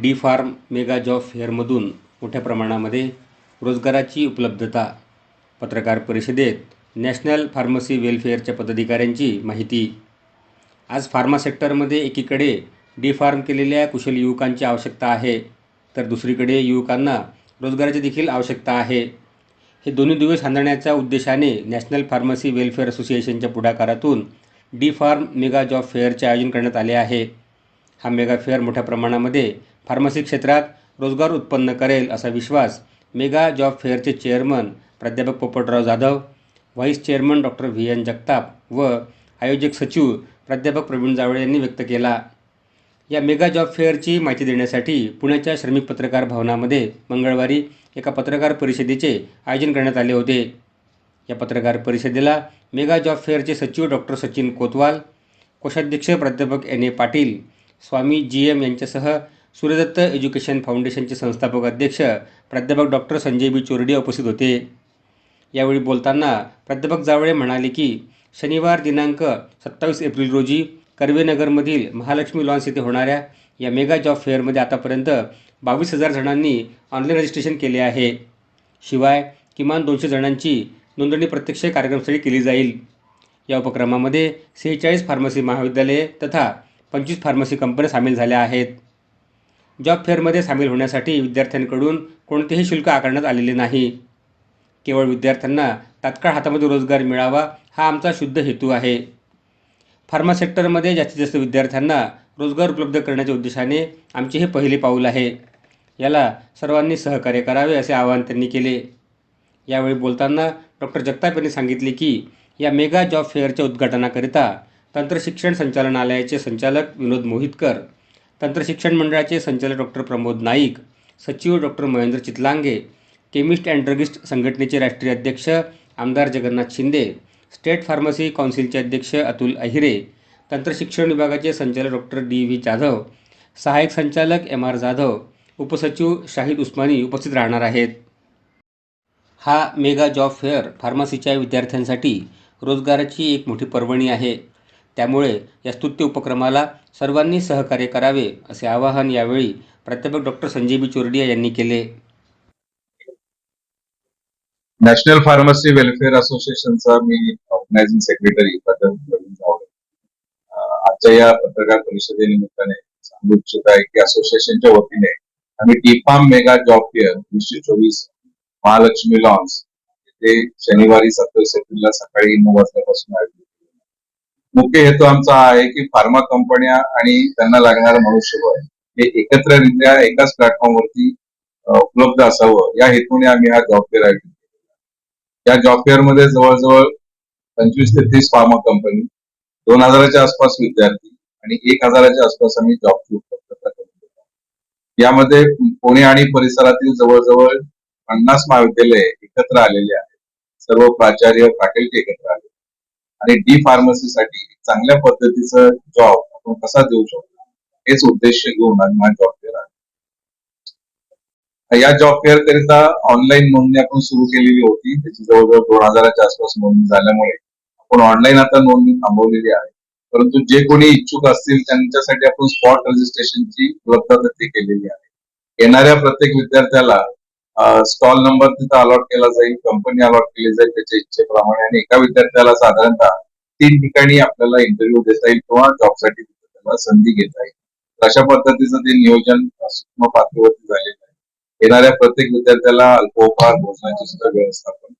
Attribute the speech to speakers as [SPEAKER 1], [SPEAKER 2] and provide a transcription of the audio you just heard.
[SPEAKER 1] D pharm mega job फेअरमधून मोठ्या प्रमाणामध्ये रोजगाराची उपलब्धता पत्रकार परिषदेत नॅशनल फार्मसी वेलफेअरच्या पदाधिकाऱ्यांची माहिती. आज फार्मा सेक्टरमध्ये एकीकडे डी फार्म केलेल्या कुशल युवकांची आवश्यकता आहे तर दुसरीकडे युवकांना रोजगाराची देखील आवश्यकता आहे. हे दोन्ही दिवस हांदण्याच्या उद्देशाने नॅशनल फार्मसी वेलफेअर असोसिएशनच्या पुढाकारातून डी फार्म मेगा जॉब फेअरचे आयोजन करण्यात आले आहे. हा मेगा फेअर मोठ्या प्रमाणामध्ये फार्मसी क्षेत्रात रोजगार उत्पन्न करेल असा विश्वास मेगा जॉब फेअरचे चेअरमन प्राध्यापक Popatrao Jadhav vice chairman doctor V N Jagtap व आयोजक सचिव प्राध्यापक प्रवीण जावळे यांनी व्यक्त केला. या मेगा जॉब फेअरची माहिती देण्यासाठी पुण्याच्या श्रमिक पत्रकार भवनामध्ये मंगळवारी एका पत्रकार परिषदेचे आयोजन करण्यात आले होते. या पत्रकार परिषदेला मेगा जॉब फेअरचे सचिव डॉक्टर सचिन कोतवाल कोषाध्यक्ष प्राध्यापक N A Patil Swami G M यांच्यासह सूर्यदत्त एज्युकेशन फाउंडेशनचे संस्थापक अध्यक्ष प्राध्यापक डॉक्टर संजय बी चोरडे उपस्थित होते. यावेळी बोलताना प्राध्यापक जावळे म्हणाले की शनिवार दिनांक सत्तावीस एप्रिल रोजी कर्वेनगरमधील महालक्ष्मी लॉन्स येथे होणाऱ्या या मेगा जॉब फेअरमध्ये आतापर्यंत बावीस हजार जणांनी ऑनलाईन रजिस्ट्रेशन केले आहे. शिवाय किमान दोनशे जणांची नोंदणी प्रत्यक्ष कार्यक्रमस्थळी केली जाईल. या उपक्रमामध्ये सेहेचाळीस फार्मसी महाविद्यालये तथा पंचवीस फार्मसी कंपन्या सामील झाल्या आहेत. जॉब फेअरमध्ये सामील होण्यासाठी विद्यार्थ्यांकडून कोणतेही शुल्क आकारण्यात आलेले नाही. केवळ विद्यार्थ्यांना तात्काळ हातामध्ये रोजगार मिळावा हा आमचा शुद्ध हेतू आहे. फार्मा सेक्टरमध्ये जास्तीत जास्त विद्यार्थ्यांना रोजगार उपलब्ध करण्याच्या उद्देशाने आमचे हे पहिले पाऊल आहे. याला सर्वांनी सहकार्य करावे असे आवाहन त्यांनी केले. यावेळी बोलताना डॉक्टर जगताप यांनी सांगितले की या मेगा जॉब फेअरच्या उद्घाटनाकरिता तंत्रशिक्षण संचालनालयाचे संचालक विनोद मोहितकर तंत्रशिक्षण मंडळाचे संचालक डॉक्टर प्रमोद नाईक सचिव doctor Mahendra Chitlange chemist and druggist संघटनेचे राष्ट्रीय अध्यक्ष आमदार जगन्नाथ शिंदे स्टेट फार्मसी काउन्सिलचे अध्यक्ष अतुल अहिरे तंत्रशिक्षण विभागाचे संचालक डॉक्टर डी व्ही जाधव सहाय्यक संचालक एम आर जाधव उपसचिव शाहिद उस्मानी उपस्थित राहणार आहेत. हा मेगा जॉब फेअर फार्मसीच्या विद्यार्थ्यांसाठी रोजगाराची एक मोठी पर्वणी आहे. त्यामुळे या स्तुत्य उपक्रमाला सर्वांनी सहकार्य करावे असे आवाहन यावेळी प्राध्यापक डॉक्टर संजय चोरडिया यांनी केले.
[SPEAKER 2] नॅशनल फार्मसी वेलफेअर असोसिएशनचा मी ऑर्गनायझिंग सेक्रेटरी आजच्या या पत्रकार परिषदेनिमित्ताने सांगू इच्छित आहे की असोसिएशनच्या वतीने आम्ही T pharm mega job fair वीसशे चोवीस महालक्ष्मी लॉन्स येथे शनिवारी सत्तावीस एप्रिलला सकाळी नऊ वाजल्यापासून आयोजित मुख्य हेतू आमचा आहे की फार्मा कंपन्या आणि त्यांना लागणारं मनुष्यबळ हे एकत्ररित्या एकाच प्लॅटफॉर्मवरती उपलब्ध असावं. या हेतूने आम्ही हा जॉब फेअर आयोजित केलेला या जॉब फेअरमध्ये जवळजवळ पंचवीस ते तीस फार्मा कंपनी दोन हजाराच्या आसपास विद्यार्थी आणि एक हजाराच्या आसपास आम्ही जॉबची उपलब्धता करून देतो. यामध्ये पुणे आणि परिसरातील जवळजवळ पन्नास महाविद्यालये एकत्र आलेले आहेत. सर्व प्राचार्य फॅकल्टी एकत्र आले आणि डी फार्मसीसाठी चांगल्या पद्धतीचा जॉब आपण कसा देऊ शकतो? हेच उद्देश घेऊन आज हा जॉब फेअर आहे. या जॉब फेअर करिता ऑनलाईन नोंदणी आपण सुरू केलेली होती. त्याची जवळजवळ दोन हजाराच्या आसपास नोंदणी झाल्यामुळे आपण ऑनलाईन आता नोंदणी थांबवलेली आहे. परंतु जे कोणी इच्छुक असतील त्यांच्यासाठी आपण स्पॉट रजिस्ट्रेशनची उपलब्धता ती केलेली आहे. येणाऱ्या प्रत्येक विद्यार्थ्याला स्टॉल नंबर तिथं अलॉट केला जाईल कंपनी अलॉट केली जाईल त्याच्या इच्छेप्रमाणे. आणि एका विद्यार्थ्याला साधारणतः तीन ठिकाणी आपल्याला इंटरव्ह्यू देता येईल किंवा जॉबसाठी त्याला संधी घेता येईल. अशा पद्धतीचं ते नियोजन सूक्ष्म पातळीवरती झालेलं आहे. येणाऱ्या प्रत्येक विद्यार्थ्याला अल्पोपहार भोजनाची सुद्धा व्यवस्थापन